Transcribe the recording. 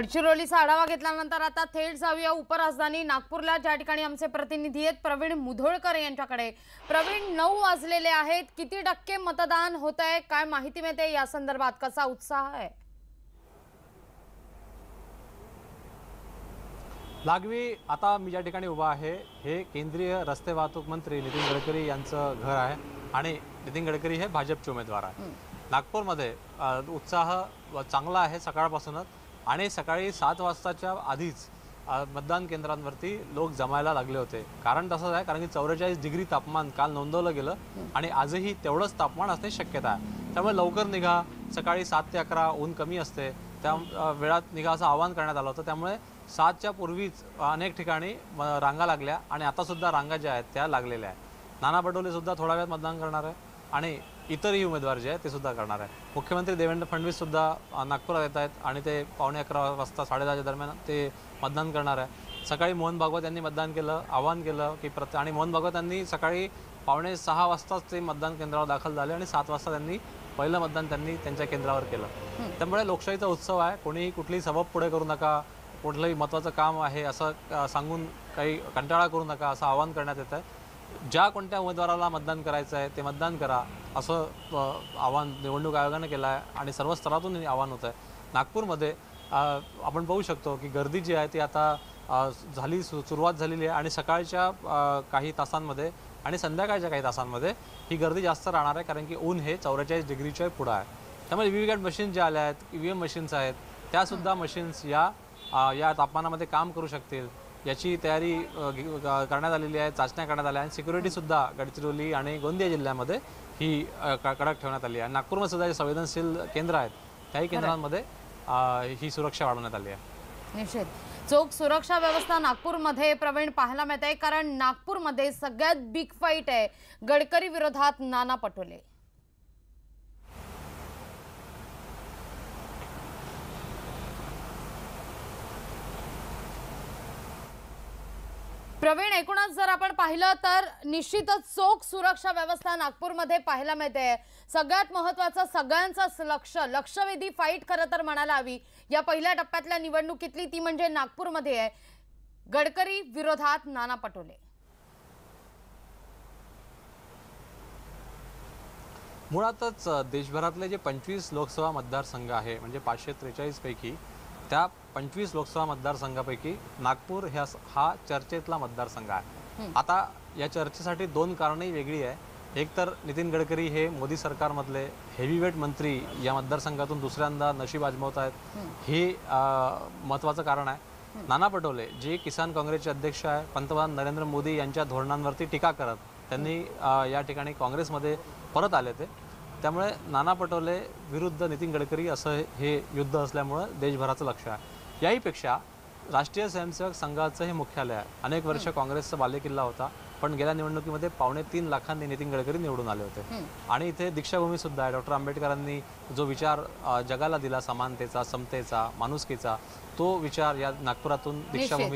गडचिरोलीचा आढावा घेतल्यानंतर आता थेट जाऊया उपराजधानी नागपूरला. ज्या ठिकाणी आमचे प्रतिनिधी आहेत प्रवीण मुधोळकर यांच्याकडे. प्रवीण नऊ वाजलेले आहेत. किती टक्के मतदान होत आहे काय माहिती मिळते? या संदर्भात कसा उत्साह आहे? लागवी आता मी ज्या ठिकाणी उभा आहे हे केंद्रीय रस्ते वाहतूक मंत्री नितीन गडकरी यांचं घर आहे आणि नितीन गडकरी हे भाजपचे उमेदवार आहे नागपूरमध्ये उत्साह चांगला आहे सकाळपासूनच. आणि सकाळी सात वाजताच्या आधीच मतदान केंद्रांवरती लोक जमायला लागले होते. कारण तसंच आहे कारण की चौवेचाळीस डिग्री तापमान काल नोंदवलं गेलं आणि आजही तेवढंच तापमान असणे शक्यता आहे. त्यामुळे लवकर निघा सकाळी सात ते अकरा ऊन कमी असते. त्या वेळात निघा असं आवाहन करण्यात आलं होतं. त्यामुळे सातच्या पूर्वीच अनेक ठिकाणी म, रांगा लागल्या आणि आतासुद्धा रांगा ज्या आहेत त्या लागलेल्या आहेत. नाना पटोले सुद्धा थोड्या वेळात मतदान करणार आहे. आणि इतरही उमेदवार जे आहेत ते सुद्धा करणार आहे मुख्यमंत्री देवेंद्र फडणवीस सुद्धा नागपुरात येत आहेत आणि ते पावणे अकरा वाजता साडेदहाच्या दरम्यान ते मतदान करणार आहे सकाळी मोहन भागवत यांनी मतदान केलं आवाहन केलं की प्रत आणि मोहन भागवत यांनी सकाळी पावणे सहा वाजताच ते मतदान केंद्रावर दाखल झाले आणि सात वाजता त्यांनी पहिलं मतदान त्यांनी त्यांच्या केंद्रावर केलं. त्यामुळे लोकशाहीचा उत्सव आहे. कोणीही कुठलीही सबब पुढे करू नका. कुठलंही महत्त्वाचं काम आहे असं सांगून काही कंटाळा करू नका असं आवाहन करण्यात येतं आहे ज्या कोणत्या उमेदवाराला मतदान करायचं आहे ते मतदान करा असं आव्हान आवाहन निवडणूक आयोगाने केलं आहे आणि सर्व स्तरातून आव्हान आवाहन होतं आहे नागपूरमध्ये आपण पाहू शकतो की गर्दी जी आहे ती आता झाली सु सुरुवात झालेली आहे आणि सकाळच्या काही तासांमध्ये आणि संध्याकाळच्या काही तासांमध्ये ही गर्दी जास्त राहणार आहे कारण की ऊन हे चौवेचाळीस डिग्रीच्या पुढं आहे. त्यामुळे व्ही व्ही मशीन ज्या आल्या आहेत ई व्ही एम मशीन्स आहेत त्यासुद्धा मशीन्स या या तापमानामध्ये काम करू शकतील. याची तयारी करण्यात आलेली आहे चाचण्या करण्यात आल्या. आणि सिक्युरिटीसुद्धा गडचिरोली आणि गोंदिया जिल्ह्यामध्ये ही कडक ठेवण्यात आली आहे. नागपूरमध्ये सुद्धा जे संवेदनशील केंद्र आहेत त्याही केंद्रांमध्ये ही सुरक्षा वाढवण्यात आली आहे. निश्चित. चोख सुरक्षा व्यवस्था नागपूरमध्ये प्रवीण पाहायला मिळत आहे कारण नागपूरमध्ये सगळ्यात बिग फाईट आहे. गडकरी विरोधात नाना पटोले. प्रवीण एकूणच जर आपण पाहिलं तर निश्चितच चोख सुरक्षा व्यवस्था नागपूरमध्ये पाहायला मिळते. सगळ्यात महत्वाचं सगळ्यांचंच लक्ष लक्षवेधी फाईट खरं तर म्हणायला हवी. या पहिल्या टप्प्यातल्या निवडणुकीतली ती म्हणजे नागपूरमध्ये आहे. गडकरी विरोधात नाना पटोले. मुळातच देशभरातले जे पंचवीस लोकसभा मतदारसंघ आहे म्हणजे पाचशे त्रेचाळीस पैकी त्या पंचवीस लोकसभा मतदारसंघापैकी नागपूर ह्या हा चर्चेतला मतदारसंघ आहे. आता या चर्चेसाठी दोन कारणंही वेगळी आहे. एक तर नितीन गडकरी हे मोदी सरकारमधले हेवीवेट मंत्री या मतदारसंघातून दुसऱ्यांदा नशीब आजमावत आहेत. हे महत्त्वाचं कारण आहे. नाना पटोले जे किसान काँग्रेसचे अध्यक्ष आहे पंतप्रधान नरेंद्र मोदी यांच्या धोरणांवरती टीका करत त्यांनी या ठिकाणी काँग्रेसमध्ये परत आले ते त्यामुळे नाना पटोले विरुद्ध नितीन गडकरी असं हे युद्ध असल्यामुळं देशभराचं लक्ष आहे. याहीपेक्षा राष्ट्रीय स्वयंसेवक संघाचं हे मुख्यालय आहे. अनेक वर्ष काँग्रेसचा बालेकिल्ला होता पण गेल्या निवडणुकीमध्ये पावणे तीन लाखांनी नितीन गडकरी निवडून आले होते. आणि इथे दीक्षाभूमी सुद्धा आहे. डॉक्टर आंबेडकरांनी जो विचार जगाला दिला समानतेचा समतेचा माणुसकीचा तो विचार या नागपुरातून दीक्षाभूमी